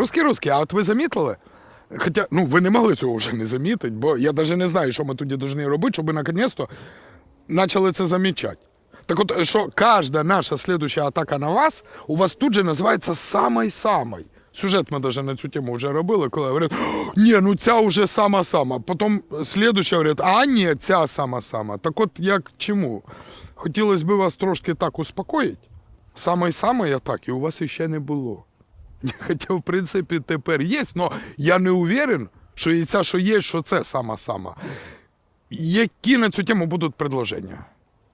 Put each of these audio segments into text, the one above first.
Русські русські, а от ви замітили? Хоча, ну, ви не могли цього вже не замітити, бо я навіть не знаю, що ми тоді повинні робити, щоб наконець-то почали це замічати. Так от, що кожна наша слідуща атака на вас у вас тут же називається самий-самий. Сюжет ми навіть на цю тему вже робили, коли говорять, «О, ні, ну ця вже сама-сама. Потім слідуща говорять, а ні, ця сама-сама. Так от як чому? Хотілося б вас трошки так успокоїти. Самої-самої атаки у вас ще не було. Хоча, в принципі, тепер є, але я не уверен, що і що є, що це сама-сама. Які на цю тему будуть предложення?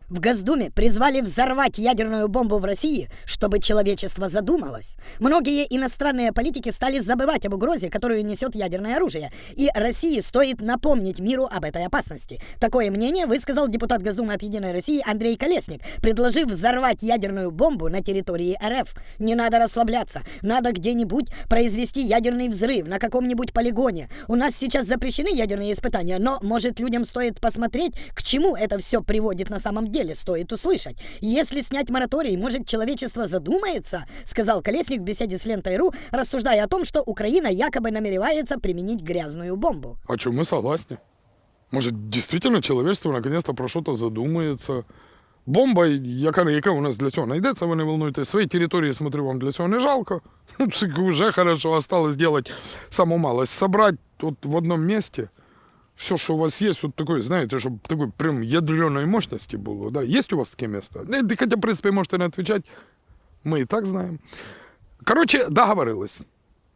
В Госдуме призвали взорвать ядерную бомбу в России, чтобы человечество задумалось. Многие иностранные политики стали забывать об угрозе, которую несет ядерное оружие. И России стоит напомнить миру об этой опасности. Такое мнение высказал депутат Госдумы от «Единой России» Андрей Колесник, предложив взорвать ядерную бомбу на территории РФ. Не надо расслабляться. Надо где-нибудь произвести ядерный взрыв на каком-нибудь полигоне. У нас сейчас запрещены ядерные испытания, но, может, людям стоит посмотреть, к чему это все приводит на самом деле, стоит услышать. Если снять мораторий, может, человечество задумается, сказал Колесник в беседе с Лентой.ру, рассуждая о том, что Украина якобы намеревается применить грязную бомбу. А что, мы согласны. Может, действительно человечество наконец-то про что-то задумается. Бомба, яка, яка у нас для цього знайдеться, ви не волнуйтесь. Свої території, смотрю, вам для цього не жалко. Ну, це Уже хорошо осталось сделать саму малость. Собрать тут в одном месте все, що у вас є, вот такой, знаете, щоб такої прям ядреної мощності було. Да? Є у вас таке места? Да, хотя, в принципі, можете не відповідати. Ми і так знаємо. Коротше, договорились.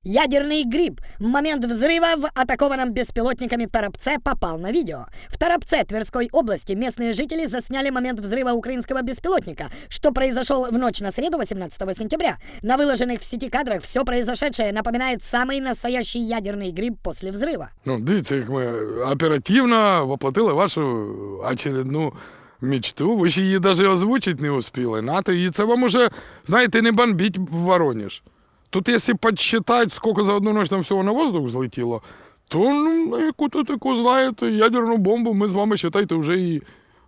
Ядерный гриб в момент взрыва в атакованном беспилотниками Торопце попал на видео. В Торопце Тверской области местные жители засняли момент взрыва украинского беспилотника, что произошел в ночь на среду 18 сентября. На выложенных в сети кадрах все произошедшее напоминает самый настоящий ядерный гриб после взрыва. Ну, дивіться, як ми оперативно воплотили вашу очередну мечту. Ви ж її навіть озвучити не успіли. Нате, і це вам уже, знаєте, не бомбіть в Воронеж. Тут, якщо підсчитати, скільки за одну ніч там всього на воздух злетіло, то ну, на яку-то таку, знаєте, ядерну бомбу ми з вами, вважайте, вже і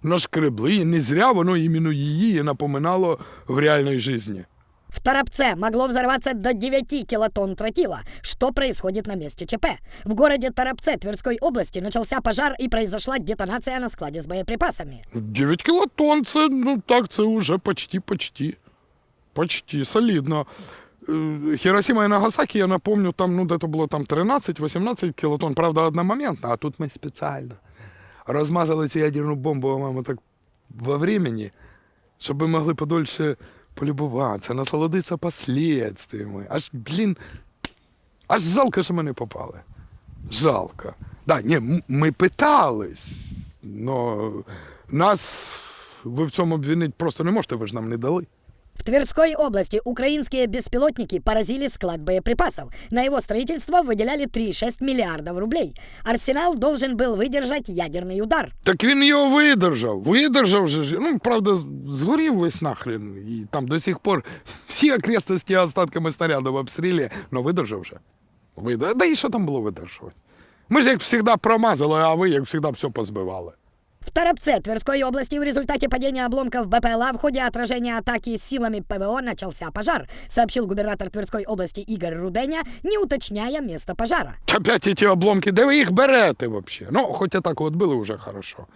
нашкребли. І не зря воно іменно її і напоминало в реальній житті. В Торопце могло взорваться до 9 килотонн тротила. Что происходит на месте ЧП? В городе Торопце Тверской области начался пожар и произошла детонация на складе с боеприпасами. 9 кілотонн це, ну так, це вже почти-почти. Почти солідно. Е, Хіросіма і Нагасакі, я напомню, там ну, де-то було там 13-18 кілотонн, правда, одномоментно, а тут ми спеціально розмазали цю ядерну бомбу, мама, так во времени, щоб ми могли подольше полюбуватися, насолодитися последствиями. Аж, блін, аж жалко, що ми не попали. Жалко. Да, ні, ми питались, но нас ви в цьому обвинити просто не можете, ви ж нам не дали. В Тверской области украинские беспилотники поразили склад боеприпасов. На его строительство выделяли 3,6 миллиардов рублей. Арсенал должен был выдержать ядерный удар. Так він його видержав. Видержав же ж. Ну, правда, згорів весь нахрен. І там до сих пор всі окрестності остатками снарядів обстріли, але видержав же. Видержав. Да і що там було видержувати? Ми ж, як завжди, промазали, а ви, як завжди, все позбивали. В Торопце Тверской области в результате падения обломков БПЛА в ходе отражения атаки силами ПВО начался пожар, сообщил губернатор Тверской области Игорь Руденя, не уточняя место пожара. Опять эти обломки, де ви їх берете вообще? Ну, хоч атаку отбили уже хорошо.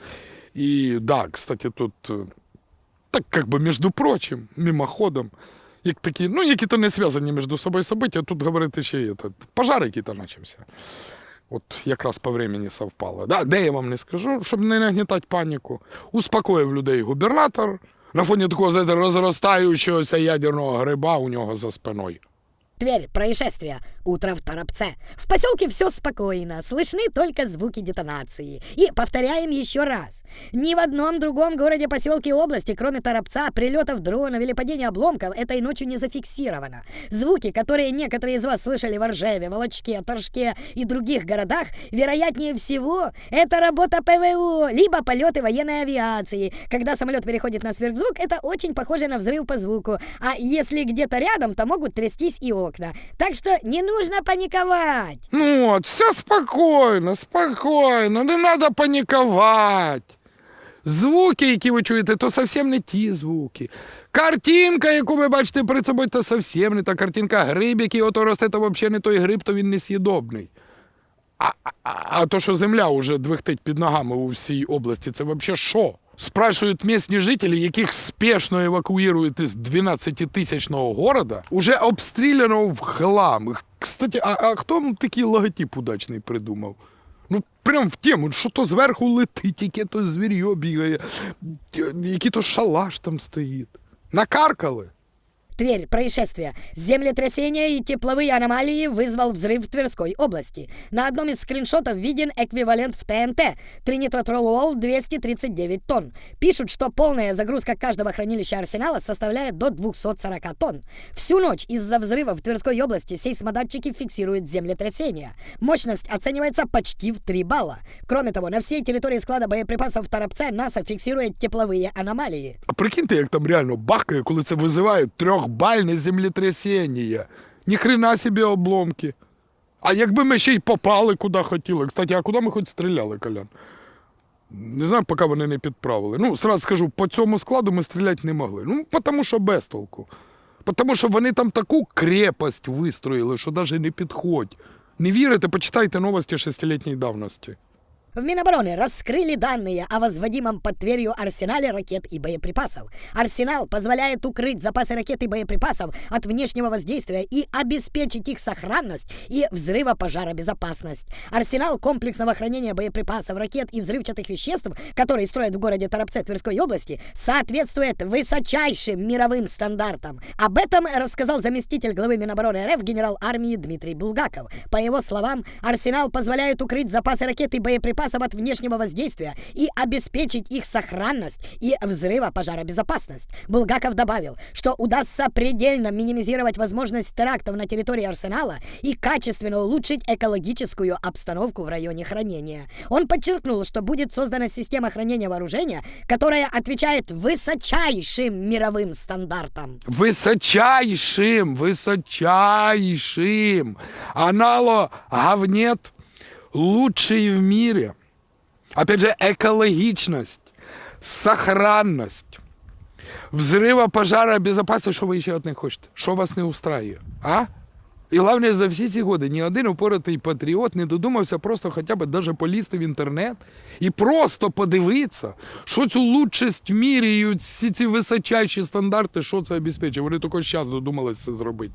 І да, кстати, тут е, так как бы, между прочим, мимоходом, як такі, ну, які-то не зв'язані між собою события, тут говорити ще є этот, пожар який-то почався. От якраз по времени совпало. Да, де я вам не скажу, щоб не нагнітати паніку. Успокоїв людей губернатор на фоні такого розростаючогося ядерного гриба у нього за спиною. Тверь, происшествие. Утро в Торопце. В поселке все спокойно, слышны только звуки детонации. И повторяем еще раз. Ни в одном другом городе, поселке области, кроме Торопца, прилетов дронов или падения обломков этой ночью не зафиксировано. Звуки, которые некоторые из вас слышали в Ржеве, Волочке, Торжке и других городах, вероятнее всего, это работа ПВО, либо полеты военной авиации. Когда самолет переходит на сверхзвук, это очень похоже на взрыв по звуку. А если где-то рядом, то могут трястись и окна. Так что не нужно паниковать. Ну от, все спокійно, спокійно, не треба панікувати. Звуки, які ви чуєте, то зовсім не ті звуки. Картинка, яку ви бачите перед собою, то зовсім не та картинка. Гриб, який ото росте, то взагалі не той гриб, то він не съїдобний. А, а, а то, що земля вже двихтить під ногами у всій області, це взагалі що? Спрашують місні жителі, яких спешно эвакуируют из 12-тысячного города, уже обстріляно в хлам. Кстати, а, а хто такий логотип удачний придумав? Ну, прям в тему, що то зверху летить, яке то звір'я бігає, який то шалаш там стоїть. Накаркали. Тверь, происшествие. Землетрясение и тепловые аномалии вызвал взрыв в Тверской области. На одном из скриншотов виден эквивалент в ТНТ. Тринитротролол 239 тонн. Пишут, что полная загрузка каждого хранилища арсенала составляет до 240 тонн. Всю ночь из-за взрыва в Тверской области сейсмодатчики фиксируют землетрясение. Мощность оценивается почти в 3 балла. Кроме того, на всей территории склада боеприпасов в Торопце НАСА фиксирует тепловые аномалии. А прикиньте, як там реально бахкає, коли це визиває трьохбальне землетрясіння. Ніхрена собі обломки. А якби ми ще й попали куди хотіли. Кстати, а куди ми хоч стріляли, Колян? Не знаю, поки вони не підправили. Ну, сразу скажу, по цьому складу ми стріляти не могли. Ну, тому що без толку. Тому що вони там таку крепость вистроїли, що навіть не підходь. Не вірите, почитайте новості шестилітньої давності. В Минобороны раскрыли данные о возводимом под Тверью арсенале ракет и боеприпасов. Арсенал позволяет укрыть запасы ракет и боеприпасов от внешнего воздействия и обеспечить их сохранность и взрывопожаробезопасность. Арсенал комплексного хранения боеприпасов, ракет и взрывчатых веществ, который строят в городе Торопце Тверской области, соответствует высочайшим мировым стандартам. Об этом рассказал заместитель главы Минобороны РФ генерал армии Дмитрий Булгаков. По его словам, арсенал позволяет укрыть запасы ракет и боеприпасов от внешнего воздействия и обеспечить их сохранность и взрывопожаробезопасность. Булгаков добавил, что удастся предельно минимизировать возможность терактов на территории арсенала и качественно улучшить экологическую обстановку в районе хранения. Он подчеркнул, что будет создана система хранения вооружения, которая отвечает высочайшим мировым стандартам. Высочайшим, высочайшим. Анало говнет лучший в мире. Опять же, экологичность, сохранность, взрыва, пожара, безопасность. Що ви ще них хочете? Що вас не устраює? А? І головне, за всі ці годи ні один упоротий патріот не додумався просто хоча б даже полізти в інтернет і просто подивитися, що цю лучшість в мірі і всі ці височайші стандарти, що це обезпечує. Вони тільки зараз додумалися це зробити.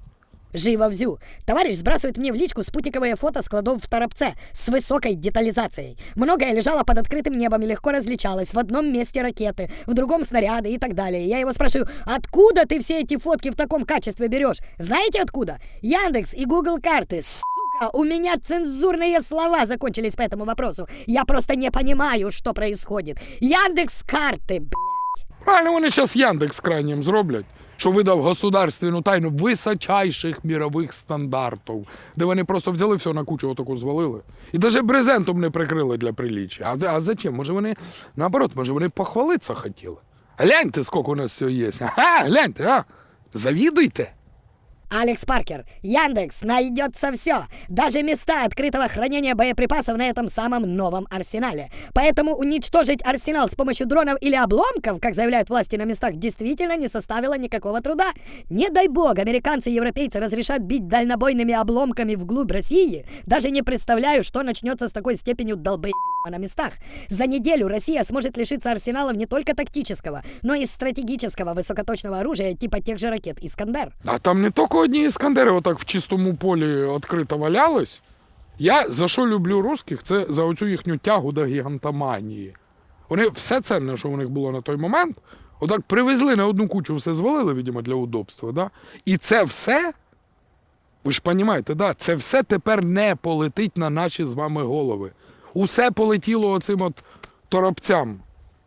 Живо взю. Товарищ сбрасывает мне в личку спутниковые фото складов в Торопце с высокой детализацией. Многое лежало под открытым небом и легко различалось. В одном месте ракеты, в другом снаряды и так далее. Я его спрашиваю, откуда ты все эти фотки в таком качестве берешь? Знаете откуда? Яндекс и Google карты. Сука, у меня цензурные слова закончились по этому вопросу. Я просто не понимаю, что происходит. Яндекс карты, блядь. Правильно, вони зараз Яндекс крайнім зроблять, що видав государственну тайну височайших мірових стандартів, де вони просто взяли все на кучу отаку звалили. І навіть брезентом не прикрили для приліччя. А, а зачем? Може вони, наоборот, може вони похвалитися хотіли. Гляньте, скільки у нас всього є. Ага, гляньте, а? Завідуйте. Алекс Паркер, Яндекс, найдется все. Даже места открытого хранения боеприпасов на этом самом новом арсенале. Поэтому уничтожить арсенал с помощью дронов или обломков, как заявляют власти на местах, действительно не составило никакого труда. Не дай бог, американцы и европейцы разрешат бить дальнобойными обломками вглубь России. Даже не представляю, что начнется с такой степенью долбоебизма на местах. За неделю Россия сможет лишиться арсеналов не только тактического, но и стратегического высокоточного оружия типа тех же ракет «Искандер». А там не тільки одні іскандери отак в чистому полі відкрито валялись. Я за що люблю русських, це за оцю їхню тягу до гігантоманії. Вони все ценне, що у них було на той момент, отак привезли на одну кучу, все звалили, видимо, для удобства. Да? І це все, ви ж розумієте, да? це все тепер не полетить на наші з вами голови Усе полетіло оцим от торопцям.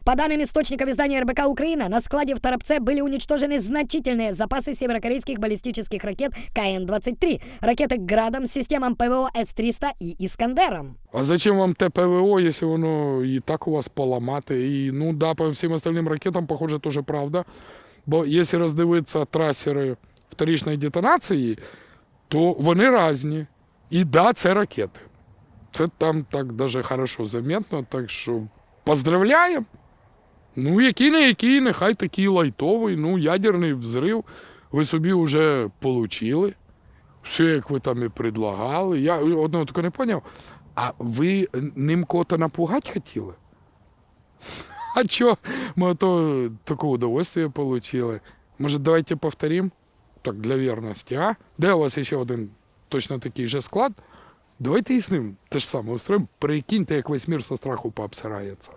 По данным источников издания РБК Украина, на складе в Торопце были уничтожены значительные запасы северокорейских баллистических ракет КН-23, ракеты «Градом» с системам ПВО С-300 и «Искандером». А зачем вам те ПВО, если воно і так у вас поламати? І ну да, по всім остальним ракетам, похоже, теж правда. Бо якщо роздивитися трасери вторичної детонації, то вони різні. І да, це ракети. Це там так даже хорошо заметно, так що поздравляємо. Ну, який не який, нехай такий лайтовий, ну, ядерний взрив. Ви собі вже получили. Все, як ви там і предлагали. Я одного таки не поняв. А ви ним кого-то напугати хотіли? А чё? Мы то такое удовольствие получили. Может, давайте повторим? Так, для верности, а? Де у вас ще один точно такий же склад? Давайте і з ним те ж саме устроїмо. Прикиньте, як весь мір со страху пообсирається.